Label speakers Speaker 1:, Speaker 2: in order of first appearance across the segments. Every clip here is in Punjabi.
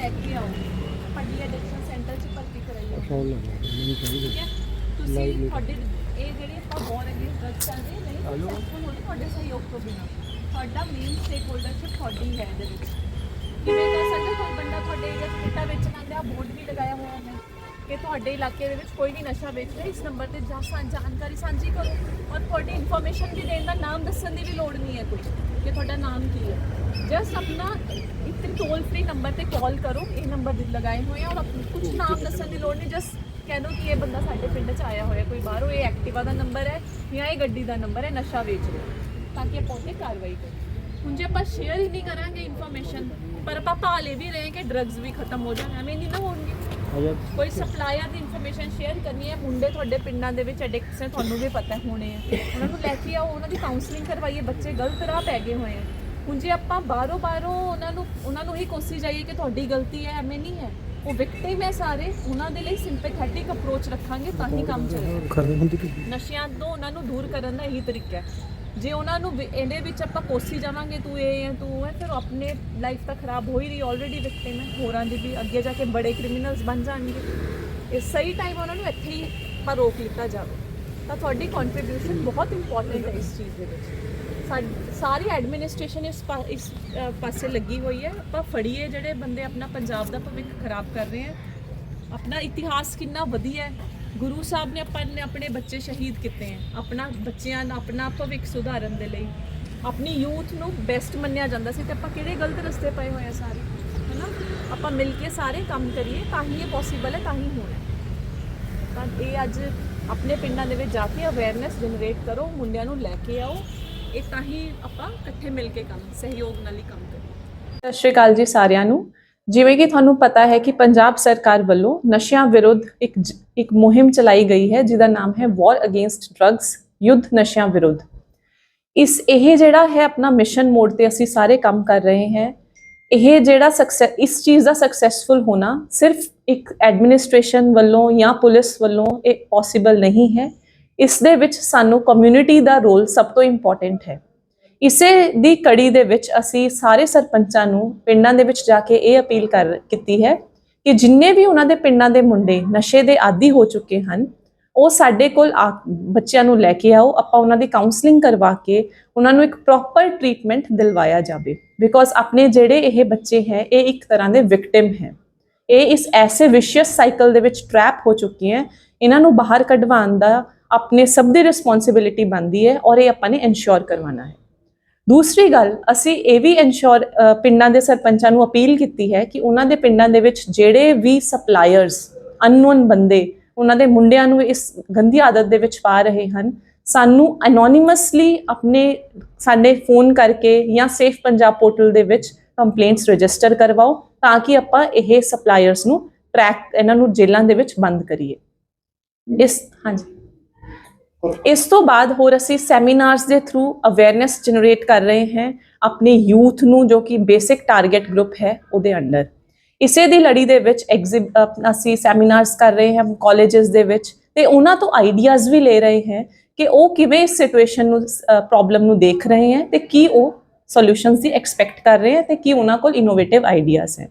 Speaker 1: ਲੈ ਕੇ ਆਓ। ਪੱਡੀ ਐਡਿਕਸ਼ਨ ਸੈਂਟਰ 'ਚ ਭਰਤੀ ਕਰਾਈਓ।
Speaker 2: ਫੋਨ ਲਗਾ ਮੈਨੂੰ ਚਾਹੀਦਾ।
Speaker 1: ਠੀਕ ਹੈ? ਤੁਸੀਂ ਤੁਹਾਡੇ ਇਹ ਜਿਹੜੇ ਆਪਾਂ ਬੋਰ ਅਗੇਂਸਟ ਡਰੱਗਸ ਚੱਲਦੇ ਨਹੀਂ ਸਕਸੈਸਫੁਲ ਹੋਣੇ ਤੁਹਾਡੇ ਸਹਿਯੋਗ ਤੋਂ ਬਿਨਾਂ। ਤੁਹਾਡਾ ਮੇਨ ਸਟੇਕ ਹੋਲਡਰਸ਼ਿਪ ਤੁਹਾਡੀ ਹੈ ਇਹਦੇ ਵਿੱਚ। ਕਿਵੇਂ ਕਰ ਸਕਦੇ ਕੋਈ ਬੰਦਾ ਤੁਹਾਡੇ ਏਰੀਆ 'ਚ ਚਿੱਟਾ ਵੇਚਣ ਆਉਂਦਾ ਬੋਰਡ ਵੀ ਲਗਾਇਆ ਹੋਇਆ ਹੈ ਕਿ ਤੁਹਾਡੇ ਇਲਾਕੇ ਦੇ ਵਿੱਚ ਕੋਈ ਵੀ ਨਸ਼ਾ ਵੇਚ ਰਿਹਾ ਇਸ ਨੰਬਰ ਤੇ ਜਾ ਸਾਂ- ਜਾਣਕਾਰੀ ਸਾਂਝੀ ਕਰੋ। ਔਰ ਤੁਹਾਡੀ ਇਨਫੋਰਮੇਸ਼ਨ ਵੀ ਦੇਣ ਦਾ ਨਾਮ ਦੱਸਣ ਦੀ ਵੀ ਲੋੜ ਨਹੀਂ ਹੈ ਕੋਈ ਕਿ ਤੁਹਾਡਾ ਨਾਮ ਕੀ ਹੈ। ਜਸਟ ਆਪਣਾ ਇੱਕ ਟੋਲ ਫ੍ਰੀ ਨੰਬਰ ਤੇ ਕਾਲ ਕਰੋ ਇਹ ਨੰਬਰ ਦੇ ਲਗਾਏ ਹੋਏ ਆ ਔਰ ਕੁਝ ਨਾਮ ਦੱਸਣ ਦੀ ਲੋੜ ਨਹੀਂ ਜਸਟ ਕਹਿ ਦਿਓ ਕਿ ਇਹ ਬੰਦਾ ਸਾਡੇ ਪਿੰਡ 'ਚ ਆਇਆ ਹੋਇਆ ਕੋਈ ਬਾਹਰੋਂ ਇਹ ਐਕਟਿਵਾ ਦਾ ਨੰਬਰ ਹੈ ਜਾਂ ਇਹ ਗੱਡੀ ਦਾ ਨੰਬਰ ਹੈ ਨਸ਼ਾ ਵੇਚ ਰਿਹਾ ਤਾਂ ਕਿ ਆਪਾਂ ਉੱਤੇ ਕਾਰਵਾਈ ਕਰੀਏ। ਹੁਣ ਜੇ ਆਪਾਂ ਸ਼ੇਅਰ ਹੀ ਨਹੀਂ ਕਰਾਂਗੇ ਇਨਫੋਰਮੇਸ਼ਨ ਪਰ ਆਪਾਂ ਭਾਲੇ ਵੀ ਰਹੇ ਕਿ ਡਰੱਗਸ ਵੀ ਖਤਮ ਹੋ ਜਾਣ ਐਵੇਂ ਨਹੀਂ ਨਾ ਹੋਣਗੇ। ਕੋਈ ਸਪਲਾਇਰ ਦੀ ਇਨਫੋਰਮੇਸ਼ਨ ਸ਼ੇਅਰ ਕਰਨੀ ਹੈ ਮੁੰਡੇ ਤੁਹਾਡੇ ਪਿੰਡਾਂ ਦੇ ਵਿੱਚ ਐਡਿਕਟਸ ਹੈ ਤੁਹਾਨੂੰ ਵੀ ਪਤਾ ਹੋਣੇ ਆ। ਉਹਨਾਂ ਨੂੰ ਲੈ ਕੇ ਆਓ ਉਹਨਾਂ ਦੀ ਕਾਉਂਸਲਿੰਗ ਕਰਵਾਈਏ ਬੱਚੇ ਗਲਤ ਰਾਹ ਪੈ ਗਏ ਹੋਏ ਆ। ਹੁਣ ਜੇ ਆਪਾਂ ਬਾਹਰੋਂ ਬਾਹਰੋਂ ਉਹਨਾਂ ਨੂੰ ਉਹਨਾਂ ਨੂੰ ਹੀ ਕੋਸੀ ਜਾਈਏ ਕਿ ਤੁਹਾਡੀ ਗਲਤੀ ਹੈ ਐਵੇਂ ਨਹੀਂ ਹੈ। ਉਹ ਵਿਕਟਿਮ ਹੈ ਸਾਰੇ ਉਹਨਾਂ ਦੇ ਲਈ ਸਿੰਪੈਥੈਟਿਕ ਅਪਰੋਚ ਰੱਖਾਂਗੇ ਤਾਂ ਹੀ ਕੰਮ ਚੱਲੇਗਾ। ਨਸ਼ਿਆਂ ਤੋਂ ਉਹਨਾਂ ਨੂੰ ਦੂਰ ਕਰਨ ਦਾ ਇਹੀ ਤਰੀਕਾ ਹੈ। ਜੇ ਉਹਨਾਂ ਨੂੰ ਵੀ- ਇਹਦੇ ਵਿੱਚ ਆਪਾਂ ਕੋਸੀ ਜਾਵਾਂਗੇ ਤੂੰ ਇਹ ਹੈ ਤੂੰ ਉਹ ਹੈ ਫਿਰ ਉਹ ਆਪਣੇ ਲਾਈਫ ਤਾਂ ਖਰਾਬ ਹੋ ਹੀ ਰਹੀ ਆਲਰੇਡੀ ਵਿਕਟਿਮ ਹੈ। ਹੋਰਾਂ ਦੀ ਵੀ ਅੱਗੇ ਜਾ ਕੇ ਬੜੇ ਕ੍ਰਿਮੀਨਲਸ ਬਣ ਜਾਣਗੇ। ਇਹ ਸਹੀ ਟਾਈਮ ਉਹਨਾਂ ਨੂੰ ਇੱਥੇ ਹੀ ਆਪਾਂ ਰੋਕ ਲਿੱਤਾ ਜਾਵੇ। ਤਾਂ ਤੁਹਾਡੀ ਕੰਟਰੀਬਿਊਸ਼ਨ ਬਹੁਤ ਇੰਪੋਰਟੈਂਟ ਹੈ ਇਸ ਚੀਜ਼ ਦੇ ਵਿੱਚ। ਸਾਡ- ਸਾਰੀ ਐਡਮਿਨਿਸਟ੍ਰੇਸ਼ਨ ਇਸ ਪਾ- ਇਸ ਪਾਸੇ ਲੱਗੀ ਹੋਈ ਹੈ। ਆਪਾਂ ਫੜੀਏ ਜਿਹੜੇ ਬੰਦੇ ਆਪਣਾ ਪੰਜਾਬ ਦਾ ਭਵਿੱਖ ਖਰਾਬ ਕਰ ਰਹੇ ਹੈ। ਆਪਣਾ ਇਤਿਹਾਸ ਕਿੰਨਾ ਵਧੀਆ ਹੈ। ਗੁਰੂ ਸਾਹਿਬ ਨੇ ਆਪਾਂ ਨੇ ਆਪਣੇ ਬੱਚੇ ਸ਼ਹੀਦ ਕੀਤੇ ਹੈ। ਆਪਣਾ ਬੱਚਿਆਂ ਦਾ ਆਪਣਾ ਭਵਿੱਖ ਸੁਧਾਰਨ ਦੇ ਲਈ। ਆਪਣੀ ਯੂਥ ਨੂੰ ਬੈਸਟ ਮੰਨਿਆ ਜਾਂਦਾ ਸੀ ਤੇ ਆਪਾਂ ਕਿਹੜੇ ਗਲਤ ਰਸਤੇ ਪਏ ਹੋਏ ਆ ਸਾਰੇ? ਹਨਾ? ਆਪਾਂ ਮਿਲ ਕੇ ਸਾਰੇ ਕੰਮ ਕਰੀਏ ਤਾਂ ਹੀ ਇਹ ਪੋਸੀਬਲ ਹੈ, ਤਾਂ ਹੀ ਹੋਣਾ ਹੈ। ਤਾਂ ਇਹ ਅੱਜ ਆਪਣੇ ਪਿੰਡਾਂ ਦੇ ਵਿੱਚ ਜਾ ਕੇ ਅਵੇਅਰਨੈਸ ਜਨਰੇਟ ਕਰੋ, ਮੁੰਡਿਆਂ ਨੂੰ ਲੈ ਕੇ ਆਓ। ਇਹ ਤਾਂ ਹੀ ਆਪਾਂ ਇਕੱਠੇ ਮਿਲ ਕੇ ਕੰਮ, ਸਹਿਯੋਗ ਨਾਲ ਹੀ ਕੰਮ ਕਰੀਏ।
Speaker 3: ਸਤਿ ਸ਼੍ਰੀ ਅਕਾਲ ਜੀ ਸਾਰਿਆਂ ਨੂੰ। ਜਿਵੇਂ ਕਿ ਤੁਹਾਨੂੰ ਪਤਾ ਹੈ ਕਿ ਪੰਜਾਬ ਸਰਕਾਰ ਵੱਲੋਂ ਨਸ਼ਿਆਂ ਵਿਰੁੱਧ ਇੱਕ ਜ- ਇੱਕ ਮੁਹਿੰਮ ਚਲਾਈ ਗਈ ਹੈ, ਜਿਹਦਾ ਨਾਮ ਹੈ ਵਾਰ ਅਗੇਂਸਟ ਡਰੱਗਸ ਯੁੱਧ ਨਸ਼ਿਆਂ ਵਿਰੁੱਧ। ਇਸ, ਇਹ ਜਿਹੜਾ ਹੈ ਆਪਣਾ ਮਿਸ਼ਨ ਮੋਡ ਤੇ ਅਸੀਂ ਸਾਰੇ ਕੰਮ ਕਰ ਰਹੇ ਹਾਂ। ਇਹ ਜਿਹੜਾ ਸਕਸੈਸ ਇਸ ਚੀਜ਼ ਦਾ ਸਕਸੈਸਫੁਲ ਹੋਣਾ ਸਿਰਫ ਇੱਕ ਐਡਮਿਨਿਸਟ੍ਰੇਸ਼ਨ ਵੱਲੋਂ ਜਾਂ ਪੁਲਿਸ ਵੱਲੋਂ ਇਹ ਪੋਸੀਬਲ ਨਹੀਂ ਹੈ। ਇਸ ਦੇ ਵਿੱਚ ਸਾਨੂੰ ਕਮਿਊਨਿਟੀ ਦਾ ਰੋਲ ਸਭ ਤੋਂ ਇੰਪੋਰਟੈਂਟ ਹੈ। ਇਸੇ ਦੀ ਕੜੀ ਦੇ ਵਿੱਚ ਅਸੀਂ ਸਾਰੇ ਸਰਪੰਚਾਂ ਨੂੰ ਪਿੰਡਾਂ ਦੇ ਵਿੱਚ ਜਾ ਕੇ ਇਹ ਅਪੀਲ ਕਰ ਕੀਤੀ ਹੈ ਕਿ ਜਿੰਨੇ ਵੀ ਉਹਨਾਂ ਦੇ ਪਿੰਡਾਂ ਦੇ ਮੁੰਡੇ ਨਸ਼ੇ ਦੇ ਆਦੀ ਹੋ ਚੁੱਕੇ ਹਨ ਉਹ ਸਾਡੇ ਕੋਲ ਆ ਬੱਚਿਆਂ ਨੂੰ ਲੈ ਕੇ ਆਓ, ਆਪਾਂ ਉਹਨਾਂ ਦੀ ਕਾਉਂਸਲਿੰਗ ਕਰਵਾ ਕੇ ਉਹਨਾਂ ਨੂੰ ਇੱਕ ਪ੍ਰੋਪਰ ਟ੍ਰੀਟਮੈਂਟ ਦਿਲਵਾਇਆ ਜਾਵੇ। ਬਿਕੋਜ਼ ਆਪਣੇ ਜਿਹੜੇ ਇਹ ਬੱਚੇ ਹੈ, ਇਹ ਇੱਕ ਤਰ੍ਹਾਂ ਦੇ ਵਿਕਟਿਮ ਹੈ। ਇਹ ਇਸ ਐਸੇ ਵਿਸ਼ੀਅਸ ਸਾਈਕਲ ਦੇ ਵਿੱਚ ਟਰੈਪ ਹੋ ਚੁੱਕੇ ਹੈ। ਇਹਨਾਂ ਨੂੰ ਬਾਹਰ ਕਢਵਾਉਣ ਦਾ ਆਪਣੇ ਸਭ ਦੀ ਰਿਸਪੌਂਸਿਬਿਲਿਟੀ ਬਣਦੀ ਹੈ ਔਰ ਇਹ ਆਪਾਂ ਨੇ ਇਨਸ਼ੋਰ ਕਰਵਾਉਣਾ ਹੈ। ਦੂਸਰੀ ਗੱਲ, ਅਸੀਂ ਇਹ ਵੀ ਇਨਸ਼ੋਰ ਪਿੰਡਾਂ ਦੇ ਸਰਪੰਚਾਂ ਨੂੰ ਅਪੀਲ ਕੀਤੀ ਹੈ ਕਿ ਉਹਨਾਂ ਦੇ ਪਿੰਡਾਂ ਦੇ ਵਿੱਚ ਜਿਹੜੇ ਵੀ ਸਪਲਾਇਰਸ ਅਨਨੋਨ ਬੰਦੇ ਉਹਨਾਂ ਦੇ ਮੁੰਡਿਆਂ ਨੂੰ ਇਸ ਗੰਦੀ ਆਦਤ ਦੇ ਵਿੱਚ ਪਾ ਰਹੇ ਹਨ। ਸਾਨੂੰ ਐਨੋਨਿਮਸਲੀ ਆਪਣੇ ਸਾਡੇ ਫੋਨ ਕਰਕੇ ਜਾਂ ਸੇਫ ਪੰਜਾਬ ਪੋਰਟਲ ਦੇ ਵਿੱਚ ਕੰਪਲੇਂਟਸ ਰਜਿਸਟਰ ਕਰਵਾਓ ਤਾਂ ਕਿ ਆਪਾਂ ਇਹ ਸਪਲਾਇਰਸ ਨੂੰ ਟਰੈਕ ਇਹਨਾਂ ਨੂੰ ਜੇਲ੍ਹਾਂ ਦੇ ਵਿੱਚ ਬੰਦ ਕਰੀਏ। ਇਸ, ਹਾਂਜੀ। ਇਸ ਤੋਂ ਬਾਅਦ ਹੋਰ ਅਸੀਂ ਸੈਮੀਨਾਰਸ ਦੇ ਥਰੂ ਅਵੇਅਰਨੈਸ ਜਨਰੇਟ ਕਰ ਰਹੇ ਹਾਂ। ਆਪਣੇ ਯੂਥ ਨੂੰ ਜੋ ਕਿ ਬੇਸਿਕ ਟਾਰਗੇਟ ਗਰੁੱਪ ਹੈ, ਉਹਦੇ ਅੰਡਰ ਇਸੇ ਦੀ ਲੜੀ ਦੇ ਵਿੱਚ ਐਗਜ਼ਿਬ ਅਸੀਂ ਸੈਮੀਨਾਰਸ ਕਰ ਰਹੇ ਹਾਂ ਕਾਲਜਸ ਦੇ ਵਿੱਚ ਤੇ ਉਹਨਾਂ ਤੋਂ ਆਈਡੀਆਜ਼ ਵੀ ਲੈ ਰਹੇ ਹਾਂ ਕਿ ਉਹ ਕਿਵੇਂ ਇਸ ਸਿਚੁਏਸ਼ਨ ਨੂੰ ਪ੍ਰੋਬਲਮ ਨੂੰ ਦੇਖ ਰਹੇ ਹੈ ਤੇ ਕੀ ਉਹ ਸੋਲੂਸ਼ਨਸ ਦੀ ਐਕਸਪੈਕਟ ਕਰ ਰਹੇ ਹੈ ਤੇ ਕੀ ਉਹਨਾਂ ਕੋਲ ਇਨੋਵੇਟਿਵ ਆਈਡੀਆਜ਼ ਹੈ।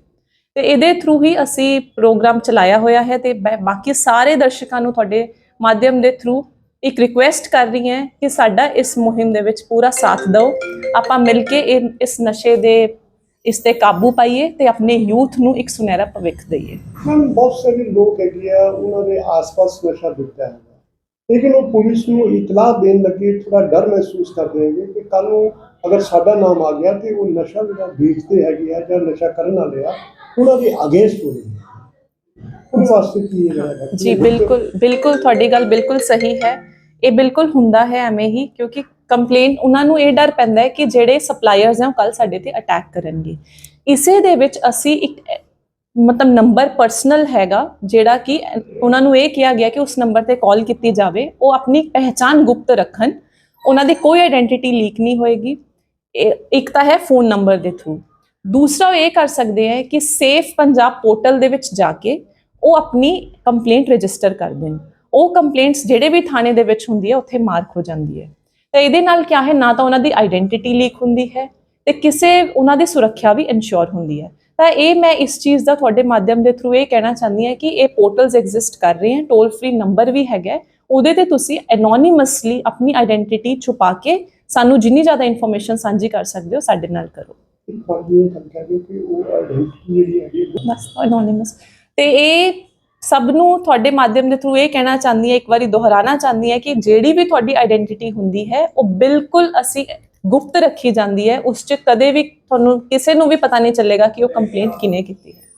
Speaker 3: ਤੇ ਇਹਦੇ ਥਰੂ ਹੀ ਅਸੀਂ ਪ੍ਰੋਗਰਾਮ ਚਲਾਇਆ ਹੋਇਆ ਹੈ ਤੇ ਬਾ- ਬਾਕੀ ਸਾਰੇ ਦਰਸ਼ਕਾਂ ਨੂੰ ਤੁਹਾਡੇ ਮਾਧਿਅਮ ਦੇ ਥਰੂ ਇੱਕ ਰਿਕੁਐਸਟ ਕਰ ਰਹੀ ਹਾਂ ਕਿ ਸਾਡਾ ਇਸ ਮੁਹਿੰਮ ਦੇ ਵਿੱਚ ਪੂਰਾ ਸਾਥ ਦਿਓ। ਆਪਾਂ ਮਿਲ ਕੇ ਇਹ- ਇਸ ਨਸ਼ੇ ਦੇ ਇਸ ਤੇ ਕਾਬੂ ਪਾਈਏ ਤੇ ਆਪਣੇ ਯੂਥ ਨੂੰ ਇੱਕ ਸੁਨਹਿਰਾ ਭਵਿੱਖ ਦਈਏ।
Speaker 4: ਮੈਮ ਬਹੁਤ ਸਾਰੇ ਲੋਕ ਹੈਗੇ ਆ ਉਹਨਾਂ ਦੇ ਆਸ-ਪਾਸ ਨਸ਼ਾ ਵਿਕਦਾ ਹੈ। ਲੇਕਿਨ ਉਹ ਪੁਲਿਸ ਨੂੰ ਇਤਲਾਹ ਦੇਣ ਲੱਗੇ ਥੋੜਾ ਡਰ ਮਹਿਸੂਸ ਕਰਦੇ ਹੈਗੇ ਕਿ ਕੱਲ ਨੂੰ ਅਗਰ ਸਾਡਾ ਨਾਮ ਆ ਗਿਆ ਤੇ ਉਹ ਨਸ਼ਾ ਜਿਹੜਾ ਵੇਚਦੇ ਹੈਗੇ ਆ ਜਾਂ ਨਸ਼ਾ ਕਰਨ ਵਾਲੇ ਆ ਉਹਨਾਂ ਦੇ ਅਗੇਂਸਟ ਹੋ ਹੈ
Speaker 3: ਜੀ ਬਿਲਕੁਲ ਬਿਲਕੁਲ ਤੁਹਾਡੀ ਗੱਲ ਬਿਲਕੁਲ ਸਹੀ ਹੈ। ਇਹ ਬਿਲਕੁਲ ਹੁੰਦਾ ਹੈ ਐਵੇਂ ਹੀ ਕਿਉਂਕਿ ਕੰਪਲੇਂਟ, ਉਹਨਾਂ ਨੂੰ ਇਹ ਡਰ ਪੈਂਦਾ ਹੈ ਕਿ ਜਿਹੜੇ ਸਪਲਾਇਰਸ ਹੈ ਉਹ ਕੱਲ ਸਾਡੇ ਤੇ ਅਟੈਕ ਕਰਨਗੇ। ਇਸੇ ਦੇ ਵਿੱਚ ਅਸੀਂ ਇੱਕ, ਮਤਲਬ ਨੰਬਰ ਪਰਸਨਲ ਹੈਗਾ, ਜਿਹੜਾ ਕਿ ਉਹਨਾਂ ਨੂੰ ਇਹ ਕਿਹਾ ਗਿਆ ਕਿ ਉਸ ਨੰਬਰ ਤੇ ਕਾਲ ਕੀਤੀ ਜਾਵੇ। ਉਹ ਆਪਣੀ ਪਹਿਚਾਨ ਗੁਪਤ ਰੱਖਣ। ਉਹਨਾਂ ਦੀ ਕੋਈ ਆਇਡੈਂਟੀਟੀ ਲੀਕ ਨਹੀਂ ਹੋਏਗੀ। ਇੱਕ ਤਾਂ ਹੈ ਫੋਨ ਨੰਬਰ ਦੇ ਥਰੂ ਦੂਸਰਾ ਉਹ ਇਹ ਕਰ ਸਕਦੇ ਹੈ ਕਿ ਸੇਫ ਪੰਜਾਬ ਪੋਰਟਲ ਦੇ ਵਿੱਚ ਜਾ ਕੇ ਉਹ ਆਪਣੀ ਕੰਪਲੇਂਟ ਰਜਿਸਟਰ ਕਰ ਦੇਣ। ਉਹ ਕੰਪਲੇਂਟਸ ਜਿਹੜੇ ਵੀ ਥਾਣੇ ਦੇ ਵਿੱਚ ਹੁੰਦੀ ਹੈ, ਉੱਥੇ ਮਾਰਕ ਹੋ ਜਾਂਦੀ ਹੈ। ਤਾਂ ਇਹਦੇ ਨਾਲ ਕੀ ਹੈ ਨਾ ਤਾਂ ਉਹਨਾਂ ਦੀ ਆਇਡੈਂਟੀਟੀ ਲੀਕ ਹੁੰਦੀ ਹੈ ਤੇ ਕਿਸੇ ਉਹਨਾਂ ਦੀ ਸੁਰੱਖਿਆ ਵੀ ਇਨਸ਼ੋਰ ਹੁੰਦੀ ਹੈ ਤਾਂ ਇਹ ਮੈਂ ਇਸ ਚੀਜ਼ ਦਾ ਤੁਹਾਡੇ ਮਾਧਿਅਮ ਦੇ ਥਰੂ ਇਹ ਕਹਿਣਾ ਚਾਹੁੰਦੀ ਹਾਂ ਕਿ ਇਹ ਪੋਰਟਲਸ ਐਗਜ਼ਿਸਟ ਕਰ ਰਹੇ ਹਨ ਟੋਲ ਫ੍ਰੀ ਨੰਬਰ ਵੀ ਹੈਗਾ। ਉਹਦੇ ਤੇ ਤੁਸੀਂ ਐਨੋਨਿਮਸਲੀ ਆਪਣੀ ਆਇਡੈਂਟੀਟੀ ਛੁਪਾ ਕੇ ਸਾਨੂੰ ਜਿੰਨੀ ਜ਼ਿਆਦਾ ਇਨਫੋਰਮੇਸ਼ਨ ਸਾਂਝੀ ਕਰ ਸਕਦੇ ਹੋ ਸਾਡੇ ਨਾਲ ਕਰੋ ਬਸ ਐਨੋਨਿਮਸ ਤੇ ਇਹ ਸਭ ਨੂੰ ਤੁਹਾਡੇ ਮਾਧਿਅਮ ਦੇ ਥਰੂ ਇਹ ਕਹਿਣਾ ਚਾਹੁੰਦੀ ਹਾਂ, ਇੱਕ ਵਾਰੀ ਦੁਹਰਾਣਾ ਚਾਹੁੰਦੀ ਹਾਂ ਕਿ ਜਿਹੜੀ ਵੀ ਤੁਹਾਡੀ ਆਇਡੈਂਟੀਟੀ ਹੁੰਦੀ ਹੈ, ਉਹ ਬਿਲਕੁਲ ਅਸੀਂ ਗੁਪਤ ਰੱਖੀ ਜਾਂਦੀ ਹੈ, ਉਸ 'ਚ ਕਦੇ ਵੀ ਤੁਹਾਨੂੰ ਕਿਸੇ ਨੂੰ ਵੀ ਪਤਾ ਨਹੀਂ ਚੱਲੇਗਾ ਕਿ ਉਹ ਕੰਪਲੇਂਟ ਕਿਨੇ ਕੀਤੀ ਹੈ।